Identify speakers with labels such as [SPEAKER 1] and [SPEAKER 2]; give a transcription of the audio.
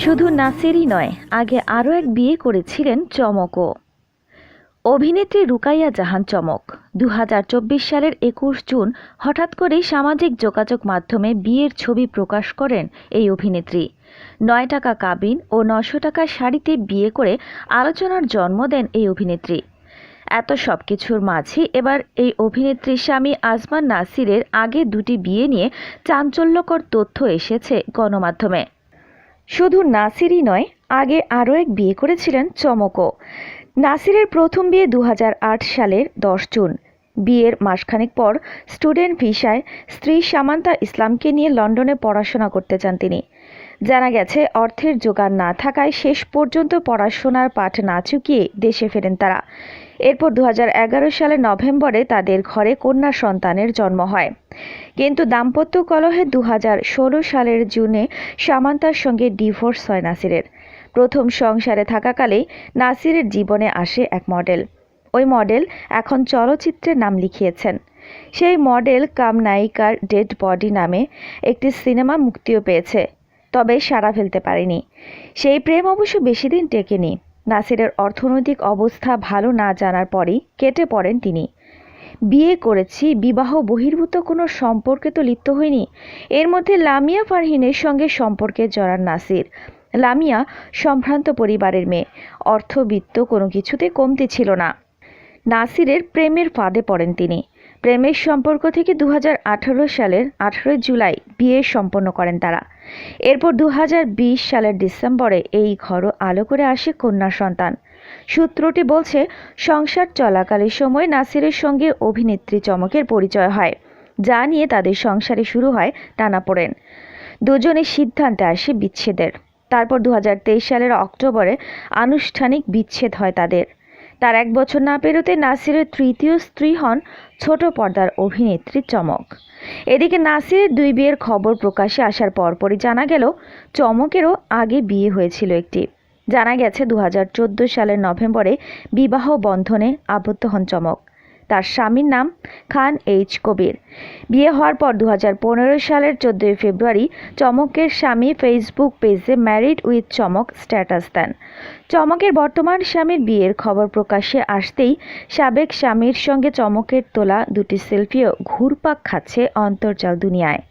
[SPEAKER 1] শুধু নাসেরই নয়, আগে আরও এক বিয়ে করেছিলেন চমকও। অভিনেত্রী রুকাইয়া জাহান চমক। দু হাজার চব্বিশ সালের একুশ জুন হঠাৎ করেই সামাজিক যোগাযোগ মাধ্যমে বিয়ের ছবি প্রকাশ করেন এই অভিনেত্রী। নয় টাকা কাবিন ও নশো টাকার শাড়িতে বিয়ে করে আলোচনার জন্ম দেন এই অভিনেত্রী। এত সব কিছুর মাঝে এবার এই অভিনেত্রী স্বামী আজমান নাসিরের আগে দুটি বিয়ে নিয়ে চাঞ্চল্যকর তথ্য এসেছে গণমাধ্যমে। শুধু নাসিরই নয়, আগে আরও এক বিয়ে করেছিলেন চমকও। নাসিরের প্রথম বিয়ে দু হাজার আট সালের দশ জুন। বিয়ের মাসখানেক পর স্টুডেন্ট ভিসায় স্ত্রী সামান্তা ইসলামকে নিয়ে লন্ডনে পড়াশোনা করতে চান তিনি। জানা গেছে, অর্থের জোগান না থাকায় শেষ পর্যন্ত পড়াশোনার পাঠ না চুকিয়ে দেশে ফেরেন তারা। এরপর দু সালের নভেম্বরে তাদের ঘরে কন্যা সন্তানের জন্ম হয়। কিন্তু দাম্পত্য কলহে দু হাজার ষোলো সালের জুনে সামান্তার সঙ্গে ডিভোর্স হয় নাসিরের। প্রথম সংসারে থাকাকালেই নাসিরের জীবনে আসে এক মডেল। ওই মডেল এখন চলচ্চিত্রে নাম লিখিয়েছেন। সেই মডেল কাম নায়িকার ডেড বডি নামে একটি সিনেমা মুক্তিও পেয়েছে। তবে সাড়া ফেলতে পারেনি। সেই প্রেম অবশ্য বেশি দিন টেকেনি। নাসিরের অর্থনৈতিক অবস্থা ভালো না জানার পরেই কেটে পড়েন তিনি। বিয়ে করেছি, বিবাহ বহির্ভূত কোনো সম্পর্কে তো লিপ্ত হয়নি এর মধ্যে লামিয়া ফারহিনের সঙ্গে সম্পর্কে জড়ান নাসির। লামিয়া সম্ভ্রান্ত পরিবারের মেয়ে। অর্থবিত্ত কোনো কিছুতে কমতি ছিল না। নাসিরের প্রেমের ফাঁদে পড়েন তিনি। প্রেমের সম্পর্ক থেকে দু হাজার আঠারো সালের আঠারোই জুলাই বিয়ে সম্পন্ন করেন তারা। এরপর দু হাজার বিশ সালের ডিসেম্বরে এই ঘরও আলো করে আসে কন্যা সন্তান। সূত্রটি বলছে, সংসার চলাকালীন সময় নাসিরের সঙ্গে অভিনেত্রী চমকের পরিচয় হয়, যা নিয়ে তাদের সংসারে শুরু হয় টানাপোড়েন। দুজনের সিদ্ধান্তে আসে বিচ্ছেদের। তারপর দু হাজার তেইশ সালের অক্টোবরে আনুষ্ঠানিক বিচ্ছেদ হয় তাদের। তার এক বছর না পেরোতে নাসিরের তৃতীয় স্ত্রী হন ছোট পর্দার অভিনেত্রী চমক। এদিকে নাসিরের দুই বিয়ের খবর প্রকাশে আসার পরপরই জানা গেল, চমকেরও আগে বিয়ে হয়েছিল একটি। জানা গেছে দু হাজার চোদ্দ সালের নভেম্বরে বিবাহ বন্ধনে আবদ্ধ হন চমক। তার স্বামীর নাম খান এইচ কবির। বিয়ে হওয়ার পর দু হাজার পনেরো সালের চোদ্দোই ফেব্রুয়ারি চমকের স্বামী ফেসবুক পেজে ম্যারিড উইথ চমক স্ট্যাটাস দেন। চমকের বর্তমান স্বামীর বিয়ের খবর প্রকাশে আসতেই সাবেক স্বামীর সঙ্গে চমকের তোলা দুটি সেলফিও ঘুরপাক খাচ্ছে অন্তর্জাল দুনিয়ায়।